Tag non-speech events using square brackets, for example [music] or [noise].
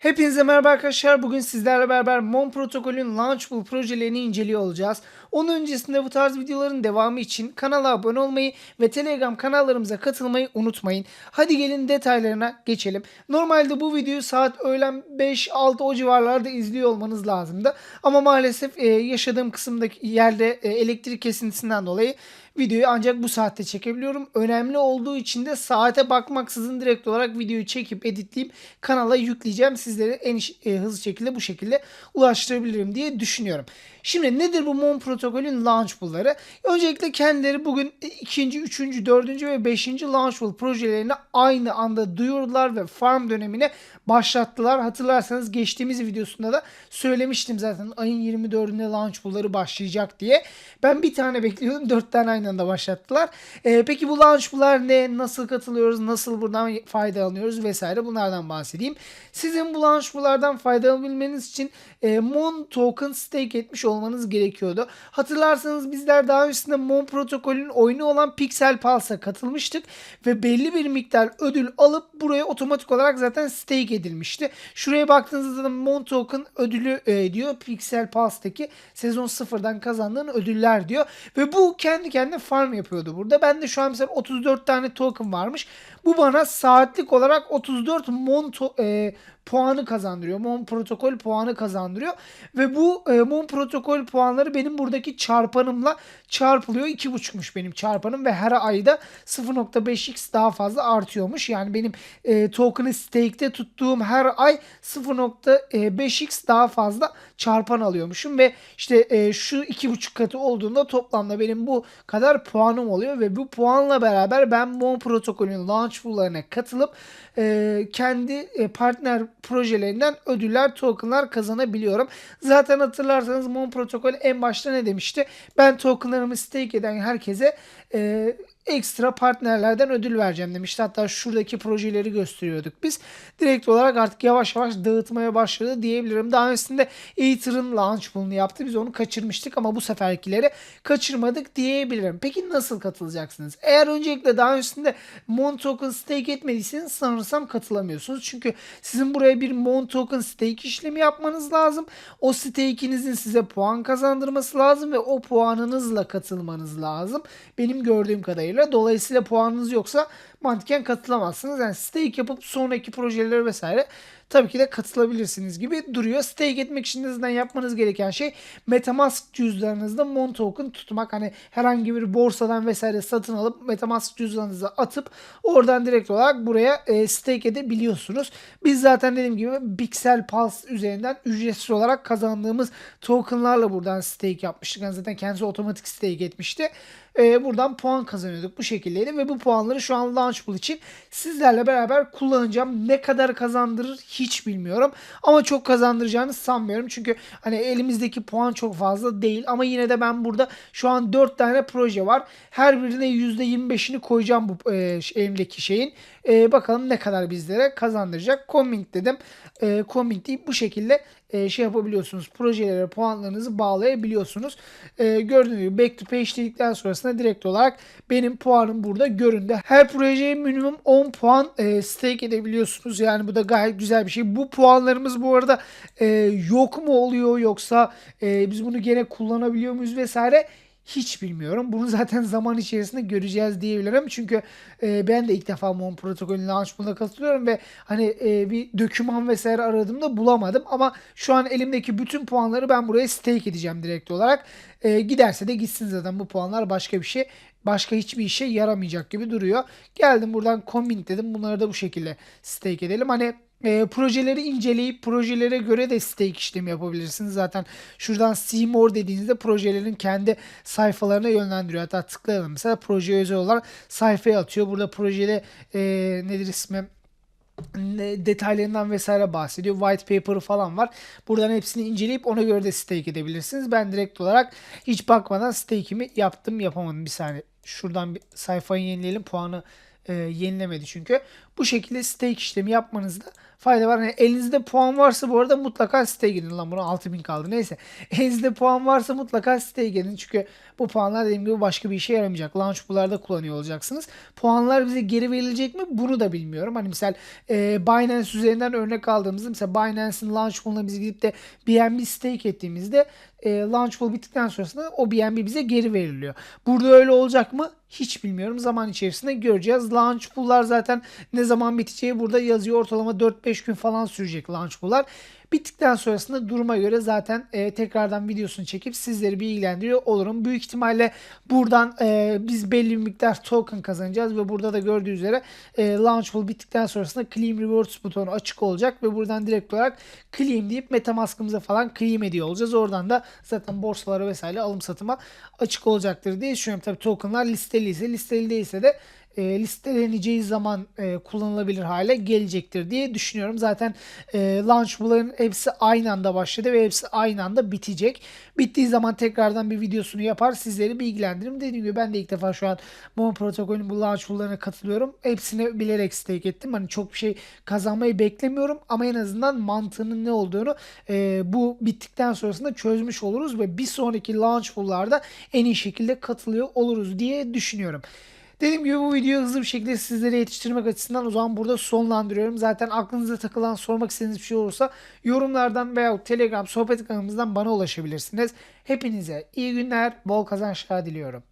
Hepinize merhaba arkadaşlar. Bugün sizlerle beraber Mon Protokol'ün Launchpool projelerini inceliyor olacağız. Onun öncesinde bu tarz videoların devamı için kanala abone olmayı ve Telegram kanallarımıza katılmayı unutmayın. Hadi gelin detaylarına geçelim. Normalde bu videoyu saat öğlen 5-6 o civarlarda izliyor olmanız lazımdı. Ama maalesef e, yaşadığım kısımdaki yerde e, elektrik kesintisinden dolayı videoyu ancak bu saatte çekebiliyorum. Önemli olduğu için de saate bakmaksızın direkt olarak videoyu çekip editleyip kanala yükleyeceğim. Sizlere en e, hızlı şekilde bu şekilde ulaştırabilirim diye düşünüyorum. Şimdi nedir bu Mon protokolün launchpool'ları? Öncelikle kendileri bugün ikinci, üçüncü, dördüncü ve beşinci launchpool projelerini aynı anda duyurdular ve farm dönemine başlattılar. Hatırlarsanız geçtiğimiz videosunda da söylemiştim zaten ayın 24'ünde launchpool'ları başlayacak diye. Ben bir tane bekliyordum. Dört tane aynı anda başlattılar. Ee, peki bu launchpool'lar ne? Nasıl katılıyoruz? Nasıl buradan faydalanıyoruz? Vesaire bunlardan bahsedeyim. Sizin bu launchpool'lardan faydalanabilmeniz için e, Mon token stake etmiş olmanız gerekiyordu. Hatırlarsanız bizler daha öncesinde Mon protokolün oyunu olan Pixel Pulse'a katılmıştık ve belli bir miktar ödül alıp buraya otomatik olarak zaten stake edilmişti. Şuraya baktığınızda da Mon token ödülü e, diyor Pixel Pulse'daki sezon sıfırdan kazandığın ödüller diyor ve bu kendi kendine farm yapıyordu burada. Ben de şu an mesela 34 tane token varmış. Bu bana saatlik olarak 34 Mon e, puanı kazandırıyor. Mon protokol puanı kazandırıyor. Ve bu e, Mon protokol puanları benim buradaki çarpanımla çarpılıyor. 2.5'muş benim çarpanım ve her ayda 0.5x daha fazla artıyormuş. Yani benim e, token'ı stake'te tuttuğum her ay 0.5x daha fazla çarpan alıyormuşum ve işte e, şu 2.5 katı olduğunda toplamda benim bu kadar puanım oluyor ve bu puanla beraber ben Mon protokolün launch pool'larına katılıp e, kendi e, partner projelerinden ödüller, tokenlar kazanabiliyorum. Zaten hatırlarsanız Mon protokol en başta ne demişti? Ben tokenlarımı stake eden herkese e, ekstra partnerlerden ödül vereceğim demişti. Hatta şuradaki projeleri gösteriyorduk biz. Direkt olarak artık yavaş yavaş dağıtmaya başladı diyebilirim. Daha öncesinde Aether'ın launch pool'unu yaptı. Biz onu kaçırmıştık ama bu seferkileri kaçırmadık diyebilirim. Peki nasıl katılacaksınız? Eğer öncelikle daha öncesinde Mon token stake etmediyseniz sanırsam katılamıyorsunuz. Çünkü sizin buraya bir Mon token stake işlemi yapmanız lazım. O stake'inizin size puan kazandırması lazım ve o puanınızla katılmanız lazım. Benim gördüğüm kadarıyla. Dolayısıyla puanınız yoksa mantıken katılamazsınız. Yani stake yapıp sonraki projelere vesaire tabii ki de katılabilirsiniz gibi duruyor. Stake etmek için de yapmanız gereken şey Metamask cüzdanınızda Mon token tutmak. Hani herhangi bir borsadan vesaire satın alıp Metamask cüzdanınıza atıp oradan direkt olarak buraya e, stake edebiliyorsunuz. Biz zaten dediğim gibi Pixel Pulse üzerinden ücretsiz olarak kazandığımız tokenlarla buradan stake yapmıştık. Yani zaten kendisi otomatik stake etmişti. E, buradan puan kazanıyorduk bu şekildeydi ve bu puanları şu an Launchpool için sizlerle beraber kullanacağım. Ne kadar kazandırır hiç bilmiyorum ama çok kazandıracağını sanmıyorum. Çünkü hani elimizdeki puan çok fazla değil ama yine de ben burada şu an 4 tane proje var. Her birine %25'ini koyacağım bu e, elimdeki şeyin. E, bakalım ne kadar bizlere kazandıracak. Comment dedim. E, comment deyip bu şekilde e, şey yapabiliyorsunuz. Projelere puanlarınızı bağlayabiliyorsunuz. E, gördüğünüz gibi back to page dedikten sonrasında direkt olarak benim puanım burada göründü. Her projeye minimum 10 puan e, stake edebiliyorsunuz. Yani bu da gayet güzel bir şey. Bu puanlarımız bu arada e, yok mu oluyor yoksa biz bunu gene kullanabiliyor muyuz vesaire hiç bilmiyorum. Bunu zaten zaman içerisinde göreceğiz diyebilirim. Çünkü e, ben de ilk defa Mon protokolünün launch pool'una katılıyorum ve hani e, bir döküman vesaire aradığımda bulamadım. Ama şu an elimdeki bütün puanları ben buraya stake edeceğim direkt olarak. E, giderse de gitsin zaten bu puanlar başka bir şey başka hiçbir işe yaramayacak gibi duruyor. Geldim buradan combine dedim. Bunları da bu şekilde stake edelim. Hani e, projeleri inceleyip projelere göre de stake işlemi yapabilirsiniz. Zaten şuradan see more dediğinizde projelerin kendi sayfalarına yönlendiriyor. Hatta tıklayalım mesela projeye özel olarak sayfaya atıyor. Burada projede e, nedir ismi? detaylarından vesaire bahsediyor. White paper'ı falan var. Buradan hepsini inceleyip ona göre de stake edebilirsiniz. Ben direkt olarak hiç bakmadan stake'imi yaptım yapamadım. Bir saniye. Şuradan bir sayfayı yenileyelim. Puanı e, yenilemedi çünkü. Bu şekilde stake işlemi yapmanızda fayda var. Yani elinizde puan varsa bu arada mutlaka siteye girin. Lan buna 6000 kaldı. Neyse. [laughs] Elinizde puan varsa mutlaka siteye girin. Çünkü bu puanlar dediğim gibi başka bir işe yaramayacak. Launchpool'larda kullanıyor olacaksınız. Puanlar bize geri verilecek mi? Bunu da bilmiyorum. Hani misal e, Binance üzerinden örnek aldığımızda mesela Binance'in Launchpool'una biz gidip de BNB stake ettiğimizde e, Launchpool bittikten sonrasında o BNB bize geri veriliyor. Burada öyle olacak mı? Hiç bilmiyorum. Zaman içerisinde göreceğiz. Launchpool'lar zaten ne zaman biteceği burada yazıyor. Ortalama 4-5 gün falan sürecek launchpool'lar. Bittikten sonrasında duruma göre zaten e, tekrardan videosunu çekip sizleri bilgilendiriyor olurum. Büyük ihtimalle buradan e, biz belli bir miktar token kazanacağız ve burada da gördüğü üzere e, Launchpool bittikten sonrasında Claim Rewards butonu açık olacak ve buradan direkt olarak Claim deyip Metamask'ımıza falan claim ediyor olacağız. Oradan da zaten borsalara vesaire alım satıma açık olacaktır diye düşünüyorum. Tabii tokenlar listeliyse listeli değilse de e, listeleneceği zaman e, kullanılabilir hale gelecektir diye düşünüyorum. Zaten e, Launchpool'ların hepsi aynı anda başladı ve hepsi aynı anda bitecek. Bittiği zaman tekrardan bir videosunu yapar sizleri bilgilendiririm. Dediğim gibi ben de ilk defa şu an Mon protokolün bu Launchpool'larına katılıyorum. Hepsini bilerek stake ettim. Hani çok bir şey kazanmayı beklemiyorum ama en azından mantığının ne olduğunu e, bu bittikten sonrasında çözmüş oluruz ve bir sonraki Launchpool'larda en iyi şekilde katılıyor oluruz diye düşünüyorum. Dediğim gibi bu videoyu hızlı bir şekilde sizlere yetiştirmek açısından o zaman burada sonlandırıyorum. Zaten aklınıza takılan sormak istediğiniz bir şey olursa yorumlardan veya Telegram sohbet kanalımızdan bana ulaşabilirsiniz. Hepinize iyi günler, bol kazançlar diliyorum.